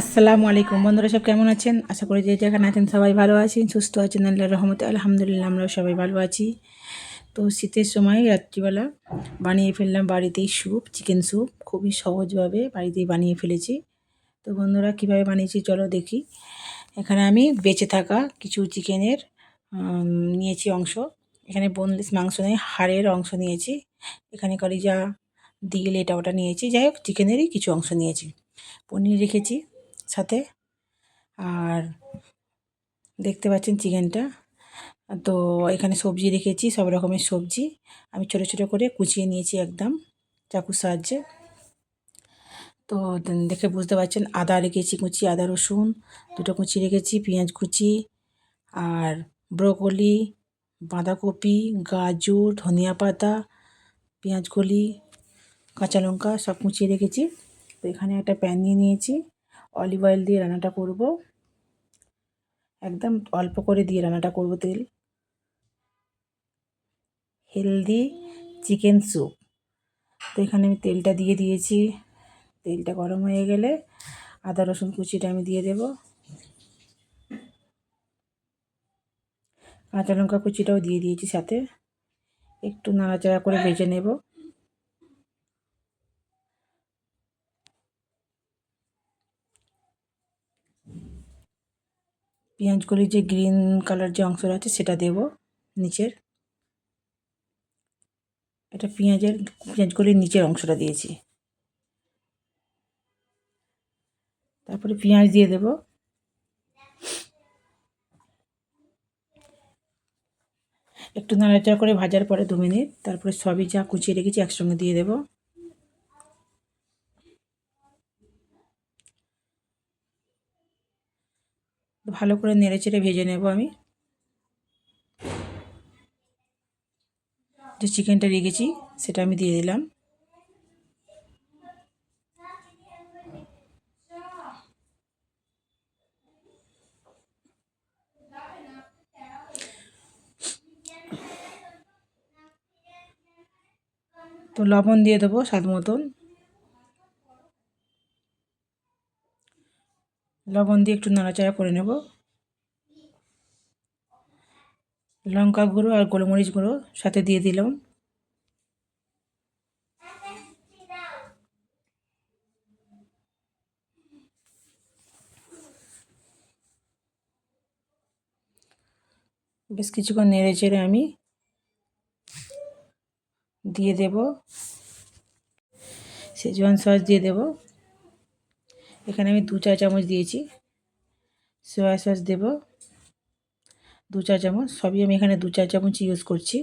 আসসালামু আলাইকুম। বন্ধুরা সব কেমন আছেন? আশা করি যে যেখানে আছেন সবাই ভালো আছেন, সুস্থ আছেন আল্লাহ রহমতে। আলহামদুলিল্লাহ, আমরাও সবাই ভালো আছি। তো শীতের সময় রাত্রিবেলা বানিয়ে ফেললাম বাড়িতেই স্যুপ, চিকেন স্যুপ। খুবই সহজভাবে বাড়িতেই বানিয়ে ফেলেছি। তো বন্ধুরা কীভাবে বানিয়েছি চলো দেখি। এখানে আমি বেঁচে থাকা কিছু চিকেনের নিয়েছি অংশ। এখানে বোনলেস মাংস নেই, হাড়ের অংশ নিয়েছি। এখানে কলিজা দিল এটা ওটা নিয়েছি। যাই হোক, চিকেনেরই কিছু অংশ নিয়েছি। পনির রেখেছি। সাথে। আর দেখতে পাচ্ছেন চিকেনটা। তো এখানে সবজি রেখেছি, সব রকমের সবজি। আমি ছোটো ছোটো করে কুচিয়ে নিয়েছি একদম চাকুর সাহায্যে। তো দেখে বুঝতে পারছেন, আদা রেখেছি কুচি, আদা, রসুন, দুটো কুচি রেখেছি, পেঁয়াজ কুচি আর ব্রোকলি, বাঁধাকপি, গাজর, ধনিয়া পাতা, পেঁয়াজ কলি, কাঁচা লঙ্কা সব কুচিয়ে রেখেছি। তো এখানে একটা প্যান নিয়ে নিয়েছি। অলিভ অয়েল দিয়ে রান্নাটা করব। একদম অল্প করে দিয়ে রান্নাটা করব তেল। Healthy chicken soup. তো এখানে আমি তেলটা দিয়ে দিয়েছি। তেলটা গরম হয়ে গেলে আদা, রসুন কুচিটা আমি দিয়ে দেব। কাঁচা লঙ্কা কুচিটাও দিয়ে দিয়েছি সাথে। একটু নাড়াচাড়া করে ভেজে নেব। পেঁয়াজগুলির যে গ্রিন কালার যে অংশটা আছে সেটা দেব নিচের। এটা পেঁয়াজের পেঁয়াজগুলির নিচের অংশটা দিয়েছি। তারপরে পেঁয়াজ দিয়ে দেব। একটু নাড়াচাড়া করে ভাজার পরে দু মিনিট, তারপরে সবই যা কুচিয়ে রেখেছি একসঙ্গে দিয়ে দেব। ভালো করে নেড়ে চেড়ে ভেজে নেব আমি। যে চিকেনটা রেখেছি, সেটা আমি দিয়ে দিলাম। তো লবণ দিয়ে দেবো স্বাদ মতন। লবণ দিয়ে একটু নাড়াচাড়া করে নেব। লঙ্কা গুঁড়ো আর গোলমরিচ গুঁড়ো সাথে দিয়ে দিলাম। বেশ কিছুক্ষণ নেড়ে চেড়ে আমি দিয়ে দেব। সেজওয়ান সস দিয়ে দেব। এখানে আমি দু চা চামচ দিয়েছি। সয়া সস দেব। দু চা চামচ। সবই আমি এখানে দু চা চামচ ইউজ করছি।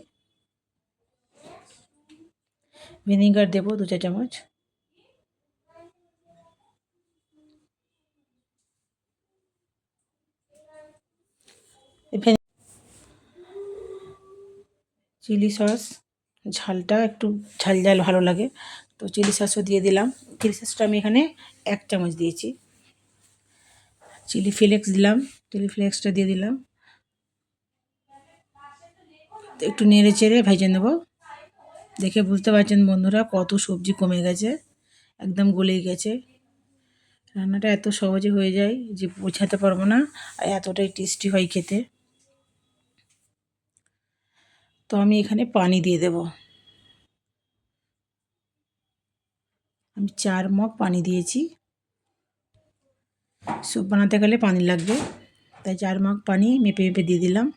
ভিনিগার দেব দু চা চামচ। চিলি সস ঝালটা একটু ঝাল ঝাল ভালো লাগে। তো চিলি সসও দিয়ে দিলাম। চিলি সসটা আমি এখানে এক চামচ দিয়েছি। চিলি ফ্লেক্স দিলাম, চিলি ফ্লেক্সটা দিয়ে দিলাম। একটু নেড়ে চেড়ে ভেজে নেব। দেখে বুঝতে পারছেন বন্ধুরা কত সবজি কমে গেছে, একদম গলেই গেছে। রান্নাটা এত সহজে হয়ে যায় যে বোঝাতে পারব না, আর এতটাই টেস্টি হয় খেতে। তো আমি এখানে পানি দিয়ে দেব। আমি চার মগ পানি দিয়েছি। স্যুপ বানাতে গেলে পানি লাগবে। তাই চার মগ পানি মেপে মেপে দিয়ে দিলাম।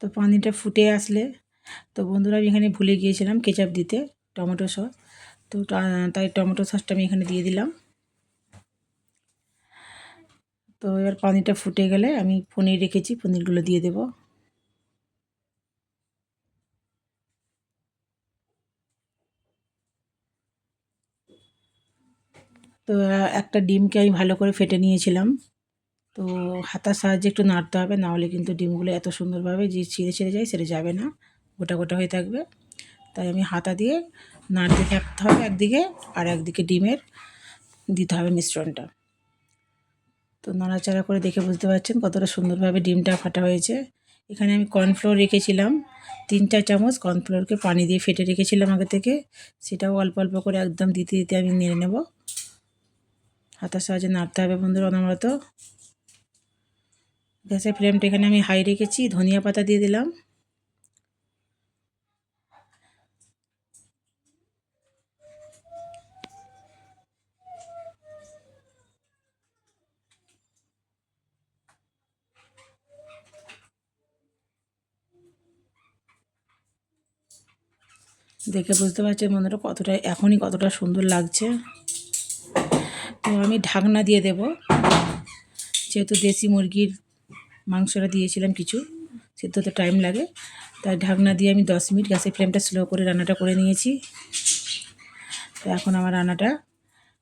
তো পানিটা ফুটে আসলে, তো বন্ধুরা আমি এখানে ভুলে গিয়েছিলাম কেচাপ দিতে, টমেটো সস। তো তাই টমেটো সসটা আমি এখানে দিয়ে দিলাম। তো এবার পানিটা ফুটে গেলে আমি পনির রেখেছি, পনিরগুলো দিয়ে দেব। তো, একটা ডিমকে আমি ভালো করে ফেটে নিয়েছিলাম। তো, হাতার সাহায্যে একটু নাড়তে হবে, না হলে কিন্তু ডিমগুলো এত সুন্দরভাবে যে ছিঁড়ে ছিঁড়ে যায় সেটা যাবে না। গোটা গোটা হয়ে থাকবে। তাই আমি হাতা দিয়ে নাড়তে থাকতে হবে একদিকে আর একদিকে ডিমের দিতে হবে মিশ্রণটা। তো, নাড়াচাড়া করে দেখে বুঝতে পারছেন কতটা সুন্দরভাবে ডিমটা ফাটা হয়েছে। এখানে আমি কর্নফ্লোর রেখেছিলাম। তিন চার চামচ কর্নফ্লোরকে পানি দিয়ে ফেটে রেখেছিলাম আগে থেকে। সেটাও অল্প অল্প করে একদম দিতে দিতে আমি নেড়ে নেব। হাতার সাহায্যে নাড়তে হবে বন্ধুরা অনবরত। গ্যাসের ফ্লেমটা এখানে আমি হাই রেখেছি, ধনিয়া পাতা দিয়ে দিলাম। দেখে বুঝতে পারছেন বন্ধুরা কতটা, এখনই কতটা সুন্দর লাগছে। আমি ঢাকনা দিয়ে দেব। যেহেতু দেশি মুরগির মাংসটা দিয়েছিলাম কিছু সিদ্ধতে টাইম লাগে। তাই ঢাকনা দিয়ে আমি দশ মিনিট গ্যাসের ফ্লেমটা স্লো করে রান্নাটা করে নিয়েছি। তো এখন আমার রান্নাটা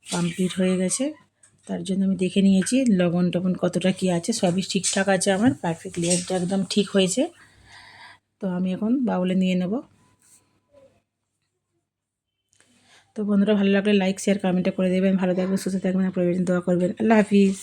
কমপ্লিট হয়ে গেছে। তার জন্য আমি দেখে নিয়েছি লবণ টবণ কতটা কী আছে, সবই ঠিকঠাক আছে আমার পারফেক্ট পারফেক্টলি একদম ঠিক হয়েছে। তো আমি এখন বাউলে নিয়ে নেব। তো বন্ধুরা, ভালো লাগলে লাইক শেয়ার কমেন্টটা করে দেবেন। ভালো থাকবেন, সুস্থ থাকবেন প্রয়োজন দোয়া করবেন। আল্লাহ হাফিজ।